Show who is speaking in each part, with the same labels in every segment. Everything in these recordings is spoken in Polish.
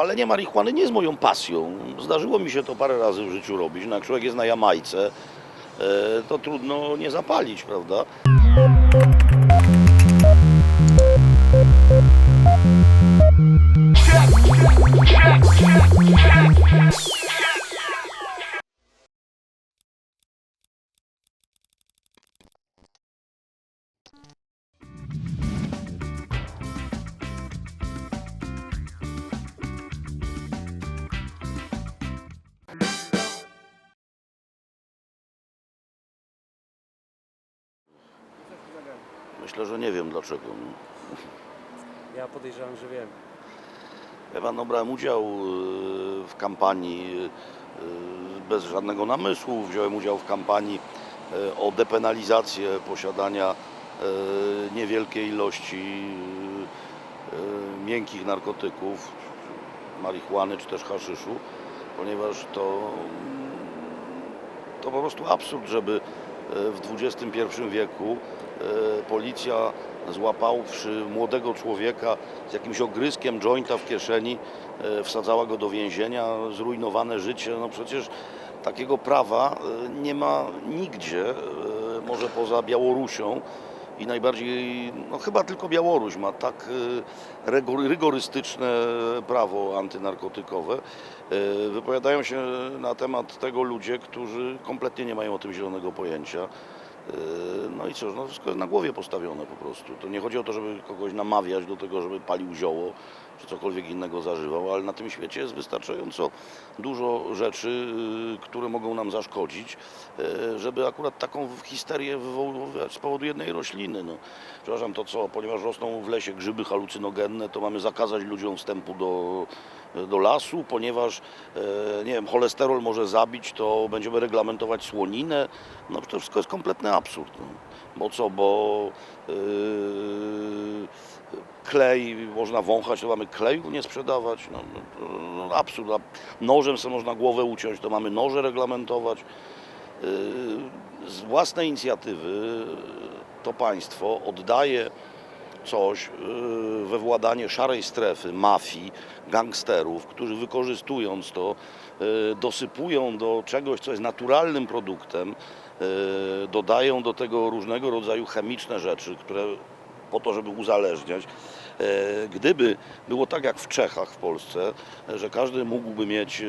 Speaker 1: palenie marihuany nie jest moją pasją. Zdarzyło mi się to parę razy w życiu robić. No jak człowiek jest na Jamajce, e, to trudno nie zapalić, prawda? Myślę, że nie wiem dlaczego. no.
Speaker 2: Ja podejrzewam, że wiem.
Speaker 1: Ja pan brałem udział e, w kampanii e, bez żadnego namysłu. Wziąłem udział w kampanii o depenalizację posiadania niewielkiej ilości miękkich narkotyków, marihuany czy też haszyszu, ponieważ to, to po prostu absurd, żeby w XXI wieku e, policja złapawszy młodego człowieka z jakimś ogryskiem jointa w kieszeni, e, wsadzała go do więzienia, zrujnowane życie. No przecież takiego prawa e, nie ma nigdzie, może poza Białorusią. I najbardziej, no chyba tylko Białoruś ma tak rygor- rygorystyczne prawo antynarkotykowe. E, Wypowiadają się na temat tego ludzie, którzy kompletnie nie mają o tym zielonego pojęcia. E, No i cóż, no wszystko jest na głowie postawione po prostu. To nie chodzi o to, żeby kogoś namawiać do tego, żeby palił zioło czy cokolwiek innego zażywał, ale na tym świecie jest wystarczająco dużo rzeczy, y, które mogą nam zaszkodzić, y, żeby akurat taką histerię wywoływać z powodu jednej rośliny. No. Przepraszam, to co, ponieważ rosną w lesie grzyby halucynogenne, to mamy zakazać ludziom wstępu do, do lasu, ponieważ e, nie wiem, cholesterol może zabić, to będziemy reglamentować słoninę. No to wszystko jest kompletny absurd. No. Bo co, bo yy, klej można wąchać, to mamy kleju nie sprzedawać. No, no, no, absurd. Nożem sobie można głowę uciąć, to mamy noże reglamentować. Yy, z własnej inicjatywy to państwo oddaje coś yy, we władanie szarej strefy, mafii, gangsterów, którzy wykorzystując to yy, dosypują do czegoś, co jest naturalnym produktem, dodają do tego różnego rodzaju chemiczne rzeczy, które po to, żeby uzależniać. E, Gdyby było tak jak w Czechach w Polsce, że każdy mógłby mieć e,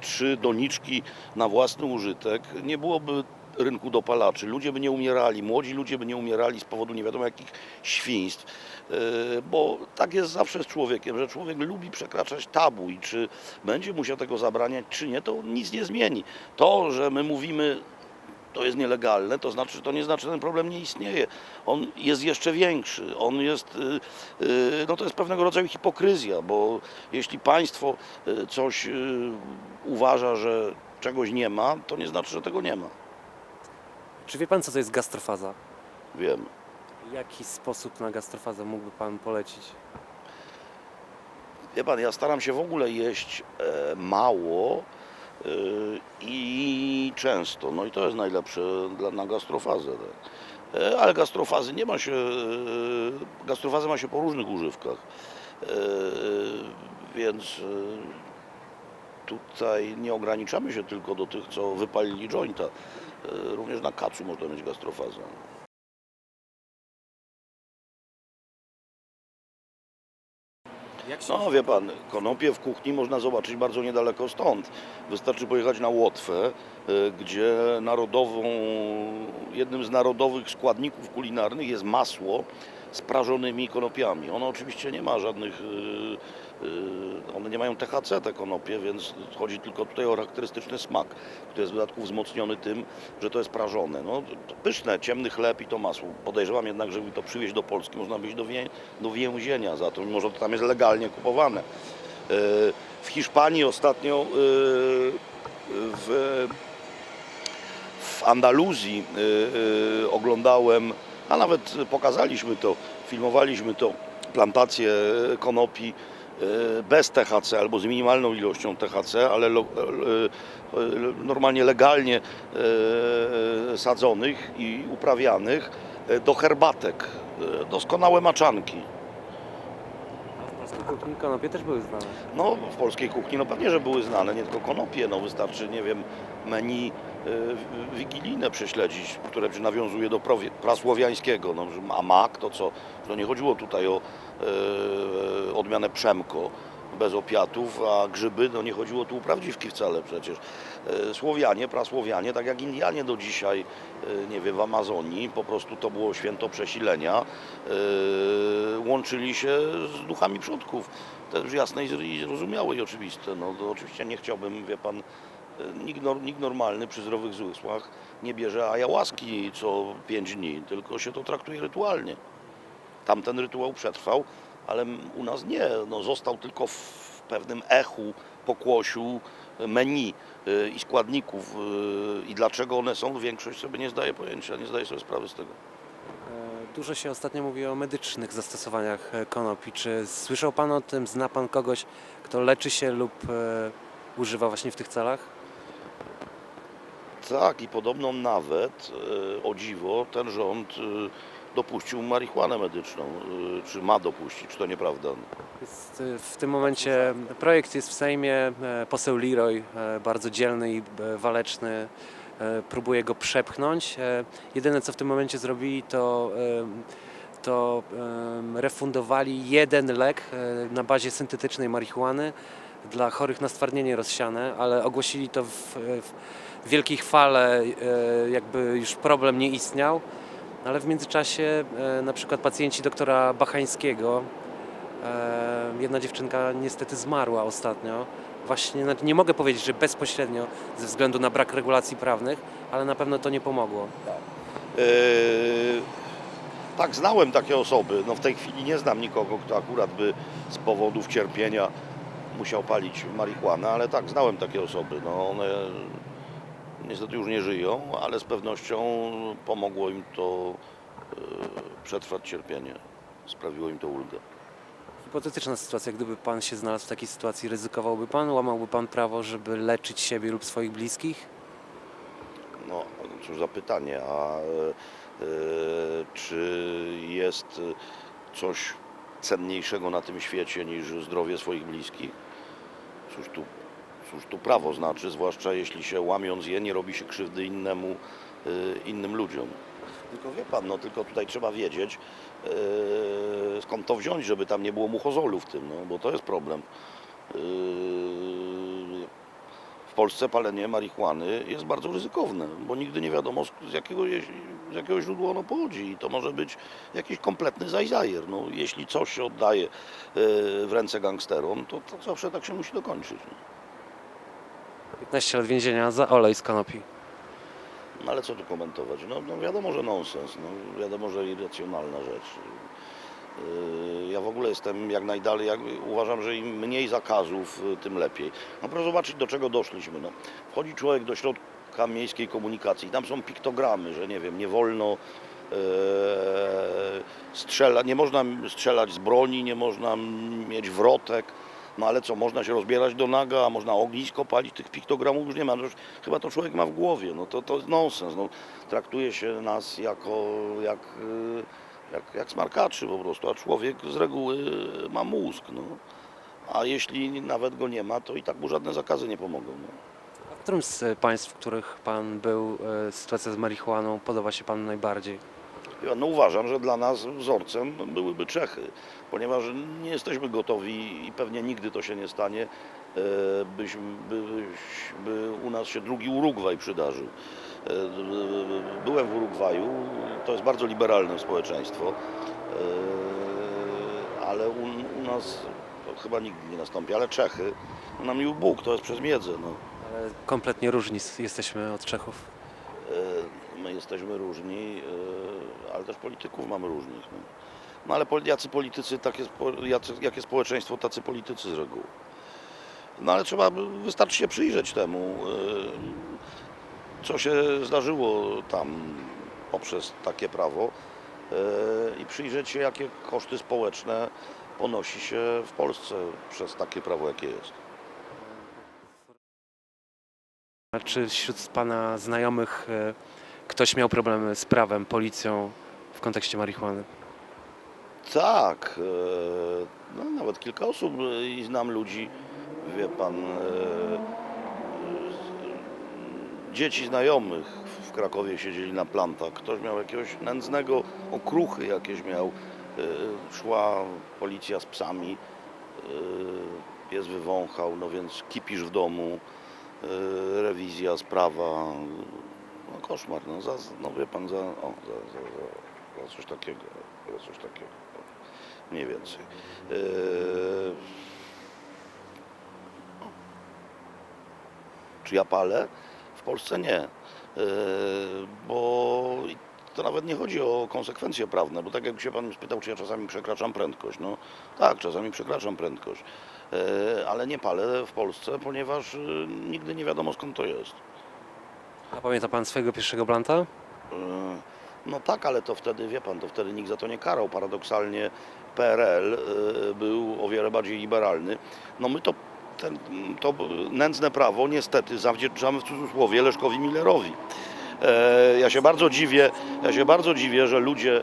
Speaker 1: trzy doniczki na własny użytek, nie byłoby rynku dopalaczy. Ludzie by nie umierali, młodzi ludzie by nie umierali z powodu nie wiadomo jakich świństw, E, bo tak jest zawsze z człowiekiem, że człowiek lubi przekraczać tabu i czy będzie musiał tego zabraniać, czy nie, to nic nie zmieni. To, że my mówimy to jest nielegalne, to znaczy, to nie znaczy, że ten problem nie istnieje. On jest jeszcze większy. On jest, y, y, no to jest pewnego rodzaju hipokryzja, bo jeśli państwo y, coś uważa, że czegoś nie ma, to nie znaczy, że tego nie ma.
Speaker 2: Czy wie pan, co to jest gastrofaza?
Speaker 1: Wiem.
Speaker 2: Jaki sposób na gastrofazę mógłby pan polecić?
Speaker 1: Wie pan, ja staram się w ogóle jeść e, mało i często. No i to jest najlepsze dla, na gastrofazę. Tak. Ale gastrofazy nie ma się, e, gastrofazę ma się po różnych używkach. E, więc tutaj nie ograniczamy się tylko do tych, co wypalili jointa. Również na kacu można mieć gastrofazę. No wie pan, konopie w kuchni można zobaczyć bardzo niedaleko stąd. Wystarczy pojechać na Łotwę, y, gdzie narodową, jednym z narodowych składników kulinarnych jest masło z prażonymi konopiami. Ono oczywiście nie ma żadnych, y, y, one nie mają THC te konopie, więc chodzi tylko tutaj o charakterystyczny smak, który jest w dodatku wzmocniony tym, że to jest prażone. No, pyszne, ciemny chleb i to masło. Podejrzewam jednak, żeby to przywieźć do Polski, można być do, wię, do więzienia za to, mimo że to tam jest legalnie kupowane. E, W Hiszpanii ostatnio w, Andaluzji oglądałem, a nawet pokazaliśmy to, filmowaliśmy to, plantację konopi e, bez THC albo z minimalną ilością THC, ale e, e, normalnie legalnie e, sadzonych i uprawianych e, do herbatek. E, Doskonałe maczanki.
Speaker 2: A w Polsce polskiej kuchni konopie też były znane.
Speaker 1: No, w polskiej kuchni no pewnie, że były znane, nie tylko konopie, no wystarczy, nie wiem, menu y, wigilijne prześledzić, które nawiązuje do prasłowiańskiego, no, a mak to co, to nie chodziło tutaj o y, odmianę przemko bez opiatów, a grzyby, no nie chodziło tu o prawdziwki wcale przecież. Y, Słowianie, prasłowianie, tak jak Indianie do dzisiaj, y, nie wiem, w Amazonii, po prostu to było święto przesilenia, y, łączyli się z duchami przodków. Jest jasne i zrozumiałe i oczywiste. No, oczywiście nie chciałbym, wie pan, nikt, nikt normalny przy zdrowych zmysłach nie bierze ayahuaski co pięć dni, tylko się to traktuje rytualnie. Tamten rytuał przetrwał, ale u nas nie. No, został tylko w pewnym echu, pokłosiu menu y, i składników y, i dlaczego one są, większość sobie nie zdaje pojęcia, nie zdaje sobie sprawy z tego.
Speaker 2: E, Dużo się ostatnio mówi o medycznych zastosowaniach e, konopi. Czy słyszał Pan o tym, zna Pan kogoś, kto leczy się lub e, używa właśnie w tych celach?
Speaker 1: Tak, i podobno nawet, o dziwo, ten rząd e, dopuścił marihuanę medyczną. e, Czy ma dopuścić, czy to nieprawda?
Speaker 2: E, w tym momencie projekt jest w Sejmie. e, Poseł Leroy, e, bardzo dzielny i e, waleczny, próbuje go przepchnąć. Jedyne co w tym momencie zrobili to, to refundowali jeden lek na bazie syntetycznej marihuany dla chorych na stwardnienie rozsiane, ale ogłosili to w, w wielkiej chwale, jakby już problem nie istniał. Ale w międzyczasie e, na przykład pacjenci doktora Bachańskiego, e, jedna dziewczynka niestety zmarła ostatnio. Właśnie znaczy nie mogę powiedzieć, że bezpośrednio ze względu na brak regulacji prawnych, ale na pewno to nie pomogło.
Speaker 1: E, tak, znałem takie osoby. No w tej chwili nie znam nikogo, kto akurat by z powodów cierpienia musiał palić marihuanę, ale tak, znałem takie osoby. No one niestety już nie żyją, ale z pewnością pomogło im to e, przetrwać cierpienie. Sprawiło im to ulgę.
Speaker 2: Hipotetyczna sytuacja, gdyby pan się znalazł w takiej sytuacji, ryzykowałby pan, łamałby pan prawo, żeby leczyć siebie lub swoich bliskich?
Speaker 1: No, cóż za pytanie, a e, czy jest coś cenniejszego na tym świecie niż zdrowie swoich bliskich? Cóż tu, cóż tu prawo znaczy, zwłaszcza jeśli się łamiąc je nie robi się krzywdy innemu, e, innym ludziom. Tylko wie pan, no tylko tutaj trzeba wiedzieć, e, skąd to wziąć, żeby tam nie było muchozolu w tym, no, bo to jest problem. E, w Polsce palenie marihuany jest bardzo ryzykowne, bo nigdy nie wiadomo z jakiego, z jakiego źródła ono pochodzi i to może być jakiś kompletny zajzajer. No, jeśli coś się oddaje w ręce gangsterom, to, to zawsze tak się musi dokończyć. No.
Speaker 2: 15 lat więzienia za olej z konopi.
Speaker 1: No ale co tu komentować? No, no wiadomo, że nonsens, no, wiadomo, że irracjonalna rzecz. Yy, Ja w ogóle jestem jak najdalej, jak, uważam, że im mniej zakazów, y, tym lepiej. No proszę zobaczyć, do czego doszliśmy. No, wchodzi człowiek do środka miejskiej komunikacji tam są piktogramy, że nie wiem, nie wolno strzela, nie można strzelać z broni, nie można mieć wrotek. No ale co, można się rozbierać do naga, można ognisko palić, tych piktogramów już nie ma. No, już chyba to człowiek ma w głowie, no to, to jest nonsens. No, traktuje się nas jako jak, y, jak, jak smarkaczy po prostu, a człowiek z reguły ma mózg. No. A jeśli nawet go nie ma, to i tak mu żadne zakazy nie pomogą. No.
Speaker 2: A w którym z państw, w których pan był, e, sytuacja z marihuaną podoba się panu najbardziej?
Speaker 1: No uważam, że dla nas wzorcem byłyby Czechy, ponieważ nie jesteśmy gotowi i pewnie nigdy to się nie stanie, e, byś, byś, by u nas się drugi Urugwaj przydarzył. E, Byłem w Urugwaju, to jest bardzo liberalne społeczeństwo, e, ale u, u nas to chyba nigdy nie nastąpi, ale Czechy, no na miły Bóg, to jest przez miedzę. No.
Speaker 2: Ale kompletnie różni jesteśmy od Czechów.
Speaker 1: My jesteśmy różni, e, ale też polityków mamy różnych. No, no ale jacy politycy, takie, jakie społeczeństwo, tacy politycy z reguły. No ale trzeba, wystarczy się przyjrzeć temu, e, co się zdarzyło tam poprzez takie prawo e, i przyjrzeć się, jakie koszty społeczne ponosi się w Polsce przez takie prawo, jakie jest.
Speaker 2: A czy wśród pana znajomych ktoś miał problemy z prawem, policją w kontekście marihuany?
Speaker 1: Tak, no, nawet kilka osób e, i znam ludzi, wie pan, e, e, dzieci znajomych w Krakowie siedzieli na plantach. Ktoś miał jakiegoś nędznego, okruchy jakieś miał. E, Szła policja z psami, e, pies wywąchał, no więc kipisz w domu, e, rewizja, sprawa. No koszmar, no, za, no wie pan, za, o, za, za, za, za coś takiego, za coś takiego, mniej więcej. Eee, czy ja palę? W Polsce nie, Eee, bo to nawet nie chodzi o konsekwencje prawne, bo tak jak się pan spytał, czy ja czasami przekraczam prędkość, no tak, czasami przekraczam prędkość, Eee, ale nie palę w Polsce, ponieważ nigdy nie wiadomo skąd to jest.
Speaker 2: A pamięta pan swojego pierwszego blanta?
Speaker 1: E, No tak, ale to wtedy, wie pan, to wtedy nikt za to nie karał. Paradoksalnie PRL e, był o wiele bardziej liberalny. No my to, ten, to nędzne prawo niestety zawdzięczamy w cudzysłowie Leszkowi Millerowi. E, Ja się bardzo dziwię, ja się bardzo dziwię, że ludzie,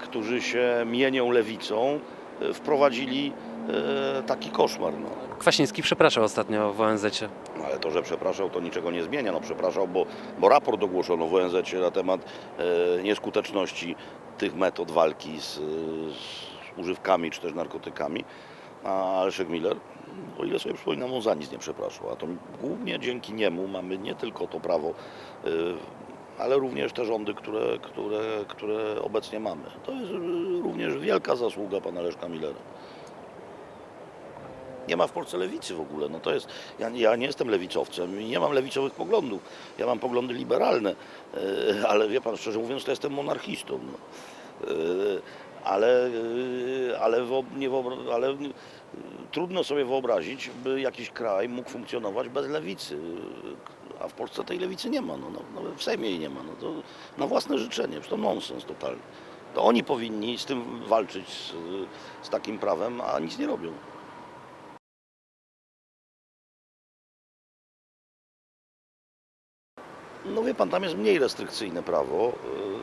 Speaker 1: którzy się mienią lewicą, wprowadzili e, taki koszmar. No.
Speaker 2: Kwaśniewski przepraszał ostatnio w ONZ-cie.
Speaker 1: No, Ale to, że przepraszał, to niczego nie zmienia. No przepraszał, bo, bo raport ogłoszono w ONZ na temat e, nieskuteczności tych metod walki z, z używkami czy też narkotykami. A Leszek Miller, o ile sobie przypominam, on za nic nie przepraszał. A to głównie dzięki niemu mamy nie tylko to prawo, e, ale również te rządy, które, które, które obecnie mamy. To jest e, również wielka zasługa pana Leszka Millera. Nie ma w Polsce lewicy w ogóle. No to jest, ja, ja nie jestem lewicowcem i nie mam lewicowych poglądów. Ja mam poglądy liberalne, e, ale wie pan, szczerze mówiąc, to jestem monarchistą. No. E, Ale, ale, nie ale trudno sobie wyobrazić, by jakiś kraj mógł funkcjonować bez lewicy. A w Polsce tej lewicy nie ma. No, no, nawet w Sejmie jej nie ma. No to na własne życzenie. To nonsens totalny. To oni powinni z tym walczyć, z, z takim prawem, a nic nie robią. No wie pan, tam jest mniej restrykcyjne prawo.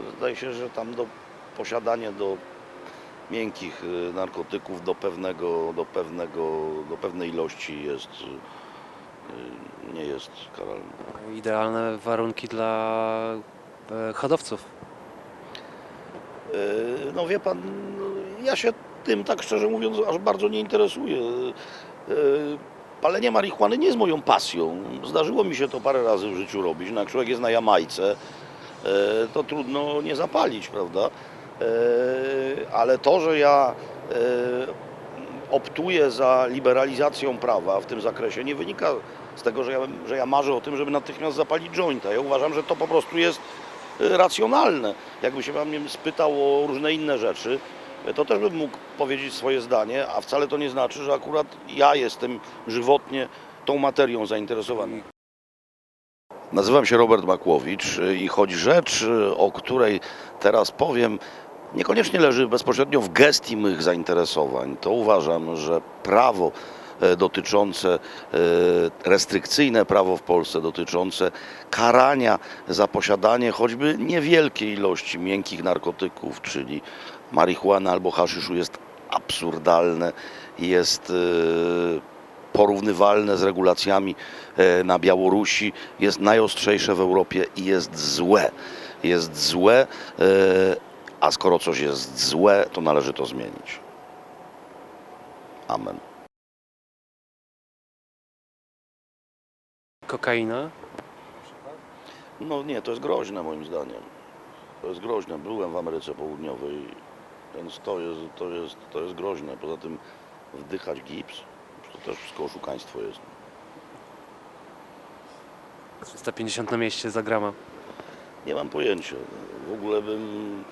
Speaker 1: Yy, Zdaje się, że tam do posiadanie do miękkich yy, narkotyków do pewnego, do pewnego, do pewnej ilości jest, yy, nie jest karalne.
Speaker 2: Idealne warunki dla e, hodowców.
Speaker 1: Yy, No wie pan, ja się tym tak szczerze mówiąc aż bardzo nie interesuję. Yy, Palenie marihuany nie jest moją pasją. Zdarzyło mi się to parę razy w życiu robić. No jak człowiek jest na Jamajce, to trudno nie zapalić, prawda? Yy, Ale to, że ja yy, optuję za liberalizacją prawa w tym zakresie, nie wynika z tego, że ja, że ja marzę o tym, żeby natychmiast zapalić jointa. Ja uważam, że to po prostu jest y, racjonalne. Jakby się pan mnie spytał o różne inne rzeczy, to też bym mógł powiedzieć swoje zdanie, a wcale to nie znaczy, że akurat ja jestem żywotnie tą materią zainteresowany. Nazywam się Robert Makłowicz i choć rzecz, o której teraz powiem, niekoniecznie leży bezpośrednio w gestii mych zainteresowań, to uważam, że prawo e, dotyczące, e, restrykcyjne prawo w Polsce dotyczące karania za posiadanie choćby niewielkiej ilości miękkich narkotyków, czyli marihuany albo haszyszu jest absurdalne, jest e, porównywalne z regulacjami na Białorusi, jest najostrzejsze w Europie i jest złe. Jest złe, a skoro coś jest złe, to należy to zmienić. Amen.
Speaker 2: Kokaina.
Speaker 1: No nie, to jest groźne moim zdaniem. To jest groźne. Byłem w Ameryce Południowej, więc to jest, to jest, to jest groźne. Poza tym wdychać gips, to też wszystko oszukaństwo jest.
Speaker 2: 350 na mieście za grama.
Speaker 1: Nie mam pojęcia. W ogóle bym